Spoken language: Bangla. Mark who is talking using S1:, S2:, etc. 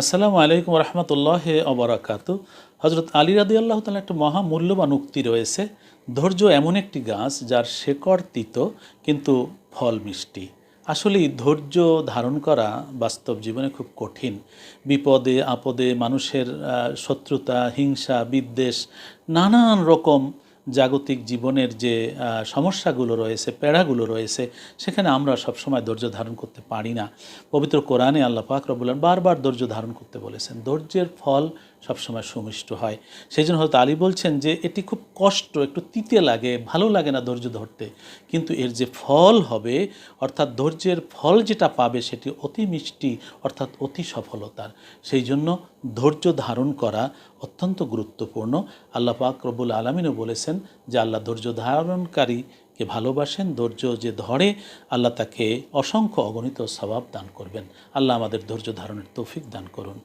S1: আসসালামু আলাইকুম রহমতুল্লাহ অবরাকাত হজরত আলী রাদি আল্লাহ তালা একটা মহা মূল্যবান উক্তি রয়েছে, ধৈর্য এমন একটি গাছ যার শেকড় তিত কিন্তু ফল মিষ্টি। আসলেই ধৈর্য ধারণ করা বাস্তব জীবনে খুব কঠিন। বিপদে, আপদে মানুষের শত্রুতা, হিংসা, বিদ্বেষ, নানান রকম জাগতিক জীবনের যে সমস্যাগুলো রয়েছে, প্যাড়াগুলো রয়েছে, সেখানে আমরা সবসময় ধৈর্য ধারণ করতে পারি না। পবিত্র কোরআনে আল্লাহ পাক রবুল্লান বারবার ধৈর্য ধারণ করতে বলেছেন। ধৈর্যের ফল সবসময় সুমিষ্ট হয়। সেই জন্য হয়তো আলী বলছেন যে, এটি খুব কষ্ট, একটু তিতে লাগে, ভালো লাগে না ধৈর্য ধরতে। কিন্তু এর যে ফল হবে, অর্থাৎ ধৈর্যের ফল যেটা পাবে, সেটি অতি মিষ্টি, অর্থাৎ অতি সফলতার। সেই জন্য ধৈর্য ধারণ করা অত্যন্ত গুরুত্বপূর্ণ। আল্লাহ পাক রব্বুল আলমিনও বলেছেন যে, আল্লাহ ধৈর্য ধারণকারীকে ভালোবাসেন, ধৈর্য যে ধরে, আল্লাহ তাকে অসংখ্য অগণিত স্বভাব দান করবেন। আল্লাহ আমাদের ধৈর্য ধারণের তৌফিক দান করুন।